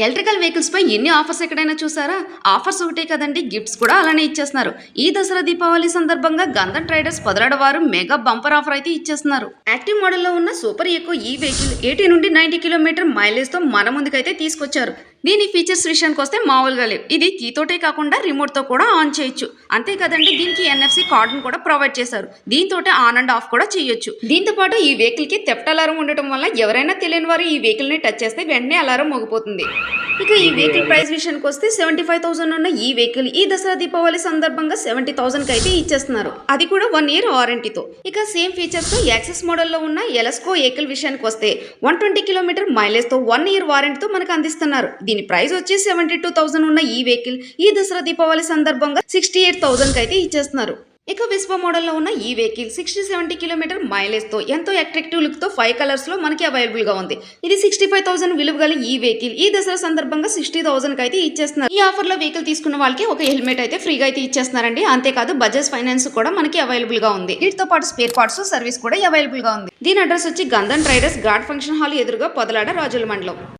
Electrical vehicles పై ఎన్ని offers ఎక్కడైనా చూసారా? ఆఫర్స్ ఒకటే కదండి గిఫ్ట్స్ కూడా అలానే ఇచ్చేస్తున్నారు. ఈ దసరా దీపావళి సందర్భంగా గంధం ట్రైడర్స్ పదరాడ వారు మెగా బంపర్ ఆఫర్ అయితే ఇచ్చేస్తున్నారు. యాక్టివ్ మోడల్లో ఉన్న సూపర్ ఎకో ఈ వెహికల్ ఎయిటీ నుండి నైన్టీ కిలోమీటర్ మైలేజ్తో మన ముందుకైతే తీసుకొచ్చారు. దీని ఫీచర్స్ విషయానికి వస్తే మామూలుగా లేవు. ఇది కీతోటే కాకుండా రిమోట్తో కూడా ఆన్ చేయొచ్చు. అంతే కదండి దీనికి ఎన్ఎఫ్సి కార్డును కూడా ప్రొవైడ్ చేశారు. దీంతో ఆన్ అండ్ ఆఫ్ కూడా చేయొచ్చు. దీంతో పాటు ఈ వెహికల్కి థెఫ్ట్ అలారం ఉండటం వల్ల ఎవరైనా తెలియని వారు ఈ వెహికల్ని టచ్ చేస్తే వెంటనే అలారం మోగిపోతుంది. ఇక ఈ వెహికల్ ప్రైస్ విషయానికి వస్తే సెవెంటీ ఫైవ్ థౌసండ్ ఉన్న ఈ వెహికల్ ఈ దసరా దీపావళి సందర్భంగా సెవెంటీ థౌసండ్కి అయితే ఇచ్చేస్తున్నారు. అది కూడా వన్ ఇయర్ వారంటీతో ఇక సేమ్ ఫీచర్స్తో యాక్సెస్ మోడల్లో ఉన్న ఎలస్కో వెహికల్ విషయానికి వస్తే వన్ ట్వంటీ కిలోమీటర్ మైలేజ్తో వన్ ఇయర్ వారంటీతో మనకు అందిస్తున్నారు. దీని ప్రైస్ వచ్చి సెవెంటీ టూ థౌసండ్ ఉన్న ఈ వెహికల్ ఈ దసరా దీపావళి సందర్భంగా సిక్స్టీ ఎయిట్ థౌసండ్కి అయితే ఇచ్చేస్తున్నారు. ఇక విశ్వ మోడల్లో ఉన్న ఈ వెహికల్ సిక్స్టీ సెవెంటీ కిలోమీటర్ మైలేజ్తో ఎంతో అట్రాక్టివ్ లుక్తో ఫైవ్ కలర్స్లో మనకి అవైలబుల్గా ఉంది. ఇది సిక్స్టీ ఫైవ్ థౌసండ్ విలువ గల ఈ వెహికల్ ఈ దసరా సందర్భంగా సిక్స్టీ థౌసండ్కి అయితే ఇచ్చేస్తున్నారు. ఈ ఆఫర్లో వెహికల్ తీసుకున్న వాళ్ళకి ఒక హెల్మెట్ అయితే ఫ్రీగా అయితే ఇచ్చేస్తున్నారండి. అంతేకాదు బజాజ్ ఫైనాన్స్ కూడా మనకి అవైలబుల్గా ఉంది. వీటితో పాటు స్పేర్ పార్ట్స్ సర్వీస్ కూడా అవైలబుల్గా ఉంది. దీని అడ్రస్ వచ్చి గంధన్ ట్రైడర్స్ గాడ్ ఫంక్షన్ హాల్ ఎదురుగా పొదలాడ రాజుల మండలం.